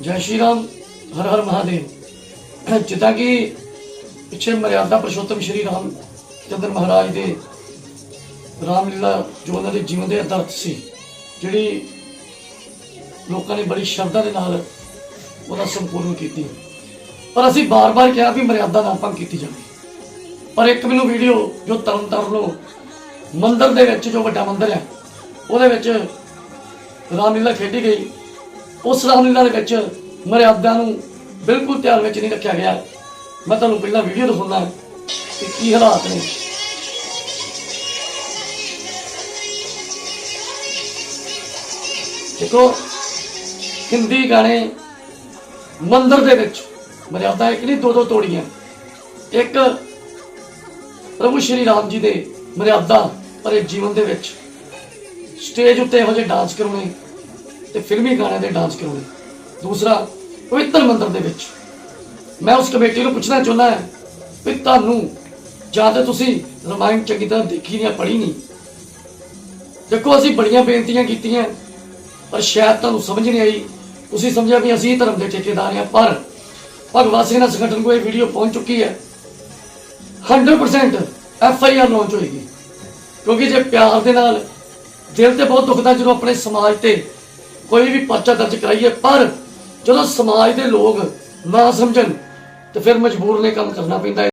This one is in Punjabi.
ਜੈ ਸ਼੍ਰੀ ਰਾਮ, ਹਰ ਹਰ ਮਹਾਦੇਵ। ਜਿੱਦਾਂ ਕਿ ਪਿੱਛੇ ਮਰਿਆਦਾ ਪੁਰਸ਼ੋਤਮ ਸ਼੍ਰੀ ਰਾਮ ਚੰਦਰ ਮਹਾਰਾਜ ਦੇ ਰਾਮਲੀਲਾ ਜੋ ਉਹਨਾਂ ਦੇ ਜੀਵਨ ਦੇ ਅਦਰਥ ਸੀ, ਜਿਹੜੀ ਲੋਕਾਂ ਨੇ ਬੜੀ ਸ਼ਰਧਾ ਦੇ ਨਾਲ ਉਹਦਾ ਸੰਪੂਰਨ ਕੀਤੀ। ਪਰ ਅਸੀਂ ਬਾਰ-ਬਾਰ ਕਿਹਾ ਵੀ ਮਰਿਆਦਾ ਦਾ ਭੰਗ ਕੀਤੀ ਜਾਵੇ। ਪਰ ਇੱਕ ਮੈਨੂੰ ਵੀਡੀਓ ਜੋ ਤਰਨਤਾਰਨ ਨੂੰ ਮੰਦਰ ਦੇ ਵਿੱਚ ਜੋ ਵੱਡਾ ਮੰਦਰ ਹੈ, ਉਹਦੇ ਵਿੱਚ ਰਾਮਲੀਲਾ ਖੇਡੀ ਗਈ। ਉਸ ਰਾਮਲੀਲਾ ਦੇ ਵਿੱਚ ਮਰਿਆਦਾ ਨੂੰ ਬਿਲਕੁਲ ਧਿਆਨ ਵਿੱਚ ਨਹੀਂ ਰੱਖਿਆ ਗਿਆ। ਮੈਂ ਤੁਹਾਨੂੰ ਪਹਿਲਾਂ ਵੀਡੀਓ ਦਿਖਾਉਂਦਾ ਕਿ ਕੀ ਹਾਲਾਤ ਨੇ। ਦੇਖੋ, ਹਿੰਦੀ ਗਾਣੇ ਮੰਦਰ ਦੇ ਵਿੱਚ ਮਰਿਆਦਾ ਇੱਕ ਨਹੀਂ ਦੋ ਦੋ ਤੋੜੀਆਂ। ਇੱਕ ਪ੍ਰਭੂ ਸ਼੍ਰੀ ਰਾਮ ਜੀ ਦੇ ਮਰਿਆਦਾ ਭਰੇ ਜੀਵਨ ਦੇ ਵਿੱਚ। ਸਟੇਜ ਉੱਤੇ ਇਹੋ ਜਿਹੇ ਡਾਂਸ ਕਰਾਉਣੇ। ਤੇ ਫਿਲਮੀ ਗਾਣਿਆਂ ਦੇ ਡਾਂਸ ਕਰਾਉਣੇ। ਦੂਸਰਾ, ਪਵਿੱਤਰ ਮੰਦਰ ਦੇ ਵਿੱਚ। ਮੈਂ ਉਸ ਕਮੇਟੀ ਨੂੰ ਪੁੱਛਣਾ ਚਾਹੁੰਦਾ ਹਾਂ ਵੀ ਤੁਹਾਨੂੰ, ਜਾਂ ਤਾਂ ਤੁਸੀਂ ਰਮਾਇਣ ਚੰਗੀ ਤਰ੍ਹਾਂ ਦੇਖੀ ਨਹੀਂ ਪੜ੍ਹੀ ਨਹੀਂ। ਦੇਖੋ, ਅਸੀਂ ਬੜੀਆਂ ਬੇਨਤੀਆਂ ਕੀਤੀਆਂ, ਪਰ ਸ਼ਾਇਦ ਤੁਹਾਨੂੰ ਸਮਝ ਨਹੀਂ ਆਈ। ਤੁਸੀਂ ਸਮਝਿਆ ਵੀ ਅਸੀਂ ਧਰਮ ਦੇ ਠੇਕੇਦਾਰ ਹਾਂ, ਪਰ ਭਗਵਤ ਸਿੰਘ ਨਾਲ ਸੰਗਠਨ ਕੋਲ ਇਹ ਵੀਡੀਓ ਪਹੁੰਚ ਚੁੱਕੀ ਹੈ। 100% ਐਫ ਆਈ ਆਰ ਲਾਂਚ ਹੋਏਗੀ। ਕਿਉਂਕਿ ਜੇ ਪਿਆਰ ਦੇ ਨਾਲ ਦਿਲ ਤੇ ਬਹੁਤ ਦੁਖਦਾ ਜਦੋਂ ਆਪਣੇ ਸਮਾਜ ਤੇ ਕੋਈ ਵੀ ਪਰਚਾ ਦਰਜ ਕਰਾਈਏ, ਪਰ ਜਦੋਂ ਸਮਾਜ ਦੇ ਲੋਕ ਨਾ ਸਮਝਣ, ਤੇ ਫਿਰ ਮਜਬੂਰ ਨੇ ਕੰਮ ਕਰਨਾ ਪੈਂਦਾ ਹੈ।